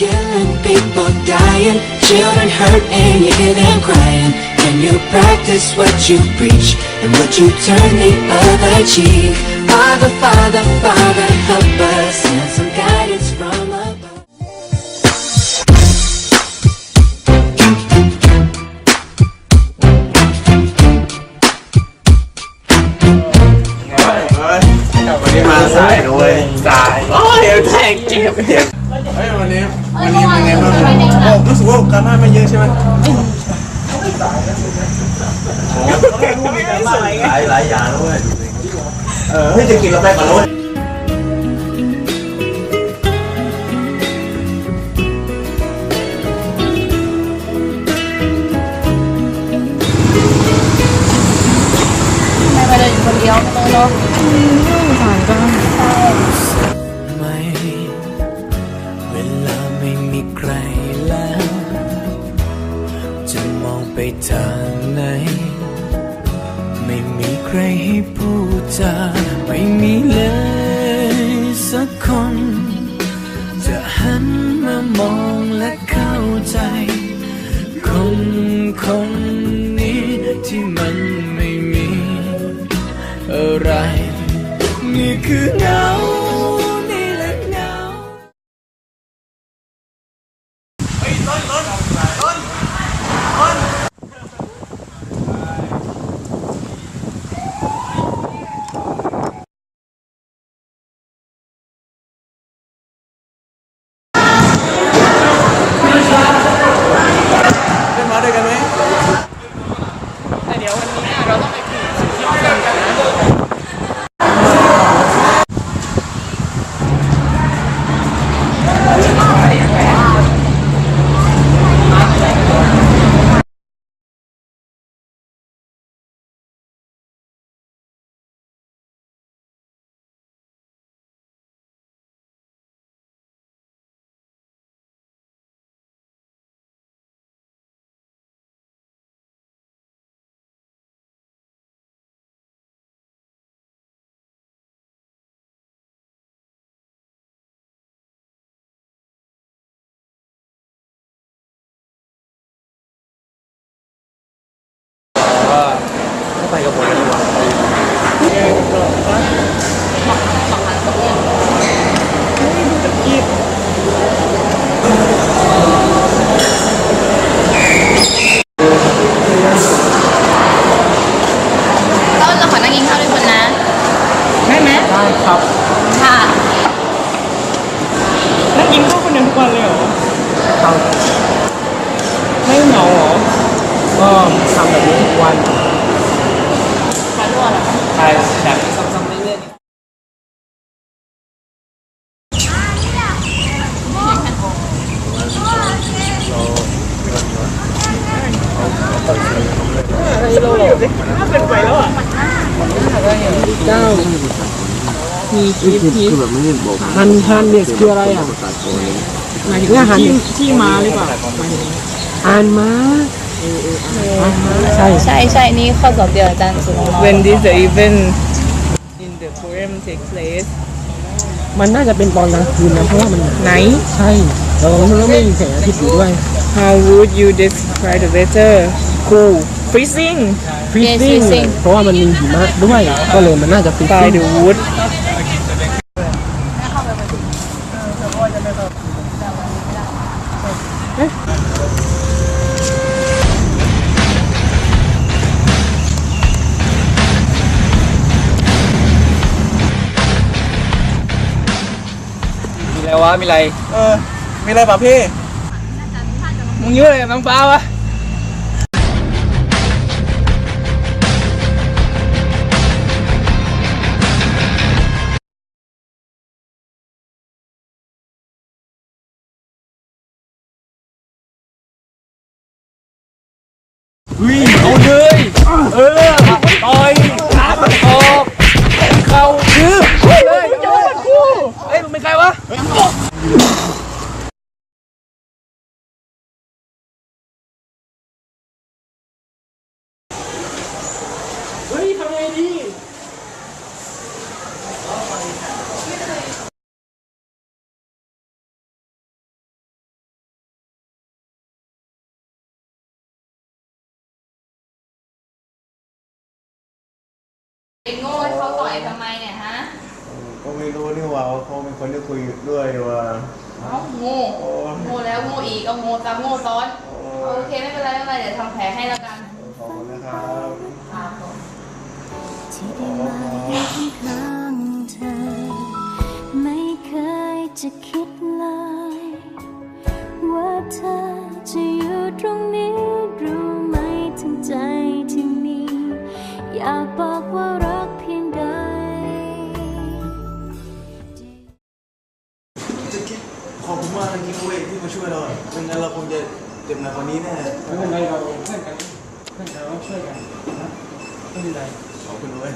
Killing people dying, children hurt and you hear them crying. Can you practice what you preach? And would you turn the other cheek? Father, Father, Father, help us. Send some guidance from above. นี้วันนี้เป็นไงบ้างโอ้รู้สึกว่าการบ้านไม่เยอะใช่ไหมหลายหลายอย่างด้วยเออเฮ้จะกินกาแฟก่อนเลยไม่ไปเดินอยู่คนเดียวไม่ต้องเนาะ ทางไหน ไม่มีใครให้พูดจาไม่มีเลยสักคน จะหันมามองและเข้าใจ คนคนนี้ที่มันไม่มี อะไร นี่คือเงาำแบบนี้ทุกวันทานด้วยเหรอใช่แบบซ้ำๆเรื่อยเจ้ามีพีพีฮันฮันเนี่ยคืออะไรอะหมายถึงอาหารที่ที่มาหรือเปล่าอ่านมาอ่านมา ใช่ใช่ใช่นี่ข้อสอบเดียวอาจารย์สุนทร when did the event in the poem take place มันน่าจะเป็นตอนกลางคืนนะเพราะว่ามันหนาวไหน ใช่แล้วมันไม่มีแสงอาทิตย์อยู่ด้วย how would you describe the weather cool freezing ฟรีซิ่งเพราะว่ามันมีหิมะด้วย ก็เลยมันน่าจะฟรี by ซิ่ง the wood วะมีอะไรเออ มีอะไรป่ะพี่ มึงยุ่งอะไรกับน้องฟ้าวะวิ่งเอาเลย เออ ต่อยทำไมเนี่ยฮะก็ไม่รู้นี่หว่าว่าเขาเป็นคนที่คุยด้วยว่าเอ้าโง่โง่แล้วโง่อีกเอาโง่ซ้ำโง่ซ้อนโอเคไม่เป็นไรไม่เป็นไรเดี๋ยวทำแผลให้แล้วกันขอบคุณนะครับครับผมที่ได้มาอยู่ข้างๆเธอ ไม่เคยจะคิดเลย ว่าเธอจะอยู่ตรงนี้รู้ไหมถึงใจที่มี อยากบอกว่า อบคุณมากนะกิ๊กเว้ยที่มาช่วยเราอะไม่งั้นเราคงจะเจ็บหนักกว่านี้แน่ไม่เป็นไรเราเพื่อนกันเพื่อนกันเราช่วยกันนะไม่เป็นไรขอบคุณเว้ย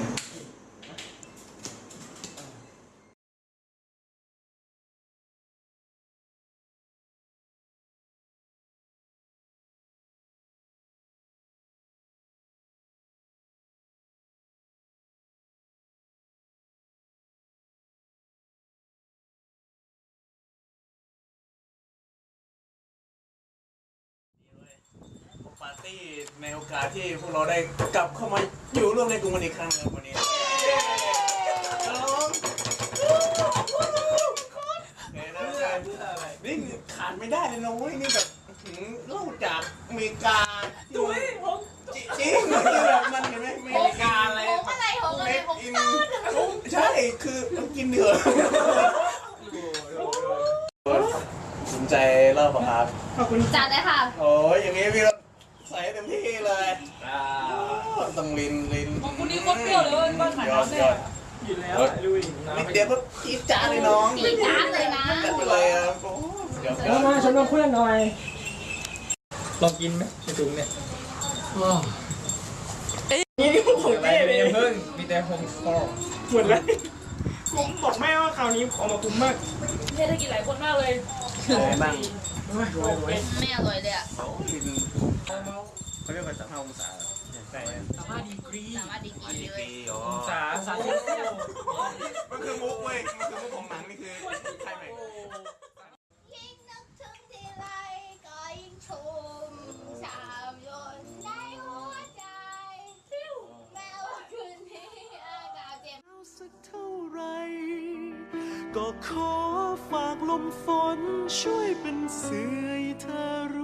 ปาร์ตี้ในโอกาสที่พวกเราได้กลับเข้ามาอยู่ร่วมในกลุ่มกันอีกครั้งหนึงวันนี้ฮัลโหลนี่ขาดไม่ได้เลยนะเว้ยนี่แบบอื้อหือเล่าจากอเมริกาดุยจริงจริงๆแบบมันเห็นไหมอเมริกาอะไร ผมอะไรผมอะไรผมอินต้นใช่ คือต้องกินเดือสนใจเล่าปะครับ ขอบคุณจัดเลยค่ะ โอ้ยอย่างนี้พี่เที่เลยต้องลินลินคุณนี่โคตรเปรี้ยวเลยบ้านไหนยอดยอดอยู่แล้วลุยนิดเดียวก็จี๊ดจ้าดเลยน้องจี๊ดจ๊าดเลยนะจัดไปเลยอะโอ้เดี๋ยวแล้วมาชมน้องเพื่อนหน่อยลองกินไหมในถุงเนี่ยนี่ผมอะไรเต้เลเนี่ยยเพิ่งมีแต่โฮมสตอร์หมดเลยผมบอกแม่ว่าคราวนี้ออกมาคุ้มมากเทศกินหลายคนมากเลยอะไรบ้างรวยรวยไม่อร่อยเลยอะโอ้ลิน เขาเรียกว่าสัมภาษณ์องศาใช่สามารถดีกรีสามารถดีกีเลยปีอ๋อสาสามันคือมุกเว้ย มันคือมุกของหนังนี่คือใช่ไหมยิ่งนึกถึงทีไรก็ยิ่งชุ่มชามยนในหัวใจแม้ว่าคืนนี้อากาศเจ็บสักเท่าไร ก็ขอฝากลมฝนช่วยเป็นเสือให้เธอรู้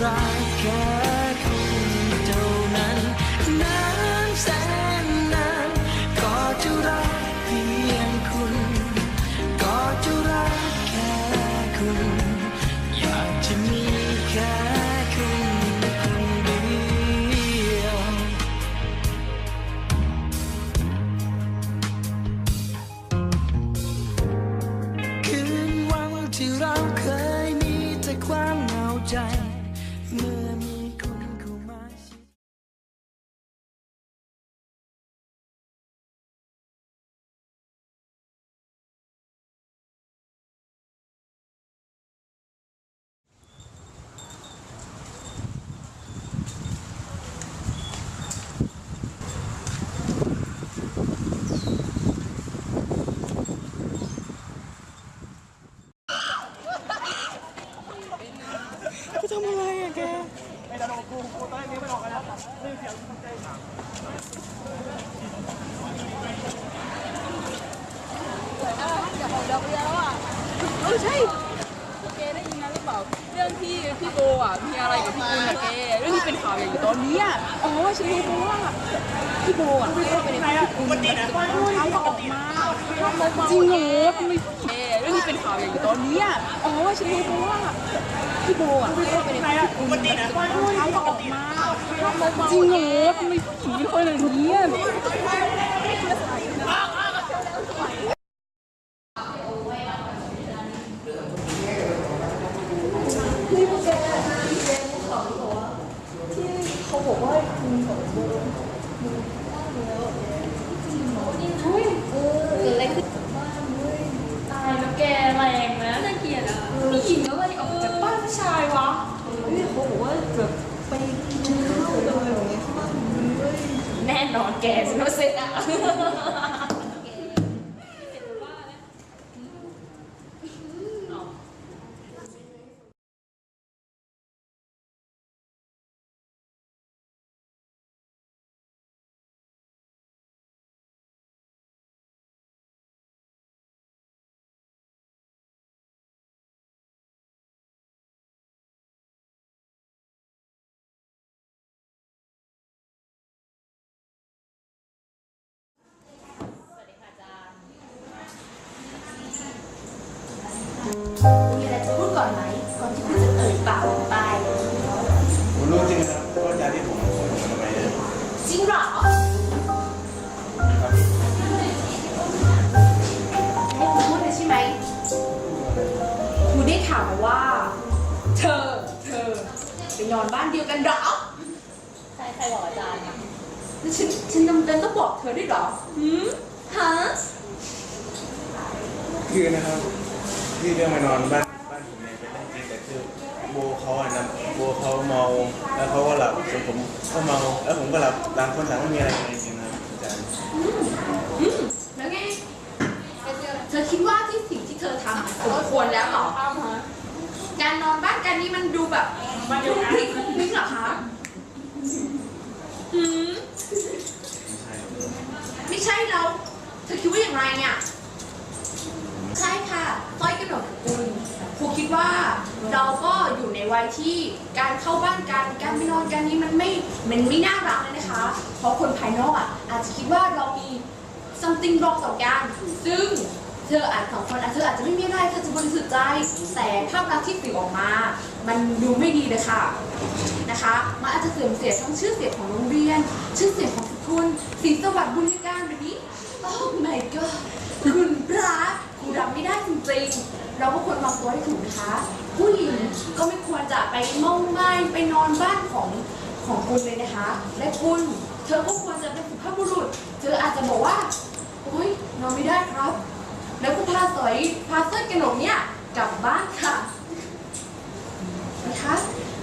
I can't มีอะไรกับพี่กุลอะแกเรื่องที่เป็นข่าวใหญ่อยู่ตอนนี้อะอ๋อฉันรู้เพราะว่าพี่โบอะเข้าไปในพี่กุลนะตอนเช้าก็ออกมาจริงเหรอทำไมแกเรื่องที่เป็นข่าวใหญ่อยู่ตอนนี้อะอ๋อฉันรู้เพราะว่าพี่โบอะเข้าไปในพี่กุลนะตอนเช้าก็ออกมาจริงเหรอทำไมผู้หญิงเป็นคนอ ตายแล้วแกแรงนะน่าเกลียดอะผู้หญิงอะไรออกจากบ้านผู้ชายวะ แน่นอนแกสโนเซตอะ ไปนอนบ้านเดียวกันเหรอ ใครใครบอกอาจารย์แล้วฉันฉันจำเป็นต้องบอกเธอด้วยเหรอหืมฮะคือนะครับที่เรื่องมานอนบ้านบ้านผมเนี่ยเป็นเรื่องจริงแต่คือโบเขาอะนะโบเขาเมาแล้วเขาก็หลับส่วนผมก็เมาแล้วผมก็หลับต่างคนต่างไม่มีอะไรจริงๆนะอาจารย์อืมแล้วไง เธอคิดว่าที่สิ่งที่เธอทำอะสมควรแล้วเหรอการนอนบ้านกันนี้มันดูแบบ มันดูพลิกพลิกเหรอคะหืมไม่ใช่เราเธอคิดว่าอย่างไรเนี่ย ใช่ค่ะต้อยกระหนกคุณครูคิดว่าเราก็อยู่ในวัยที่การเข้าบ้านกัน การไปนอนกันนี้มันไม่ มันไม่น่ารักเลยนะคะ เพราะคนภายนอกอะอาจจะคิดว่าเรามี something wrong ต่อกันซึ่ง เธออาจสองคนอาจเธออาจจะไม่มีอะไรเธอจะบริสุทธิ์ใจแต่ภาพลักษณ์ที่สื่อออกมา มันดูไม่ดีเลยค่ะนะคะมันอาจจะเสื่อมเสียทั้งชื่อเสียงของโรงเรียน ชื่อเสียงของคุณสินสวัสดิ์บุญการแบบนี้โอ้ my god คุณพระครูรับไม่ได้จริงๆ เราก็ควรวางตัวให้ถูกนะคะ ผู้หญิงก็ไม่ควรจะไปมองไม่ไปนอนบ้านของของคุณเลยนะคะ และคุณเธอก็ควรจะเป็นสุภาพบุรุษ เธออาจจะบอกว่าโอ๊ยนอนไม่ได้ครับ แล้วก็พาสอยพาเส้นกระหนกเนี่ยกลับบ้านค่ะนะคะ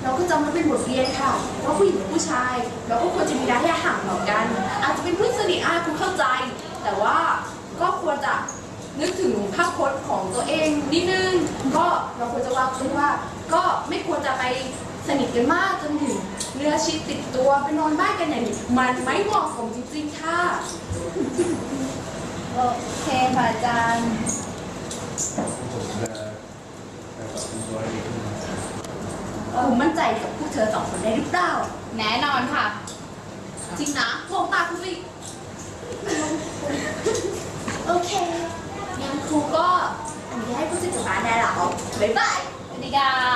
เราก็จำมันเป็นบทเรียนค่ะว่าผู้หญิงกับผู้ชาย เราก็ควรจะมีระยะห่างต่อกัน อาจจะเป็นเพื่อนสนิทอาคุณเข้าใจ แต่ว่าก็ควรจะนึกถึงภาพพจน์ของตัวเองนิดนึง ก็เราควรจะวางตัวว่า ก็ไม่ควรจะไปสนิทกันมากจนถึงเนื้อชิดติดตัวไปนอนบ้านกันอย่างนี้มันไม่เหมาะสมจริงๆค่ะ โอเคค่ะอาจารย์ผมจะจะปรับปรุงตัวให้ดีขึ้นนะคุณมั่นใจกับพวกเธอสองคนได้หรือเปล่า แน่นอนค่ะ จริงนะมองตาคุณสิโอเคงั้นครูก็อนุญาตให้ผู้สื่อกลับบ้านได้แล้วบ๊ายบายสวัสดีค่ะ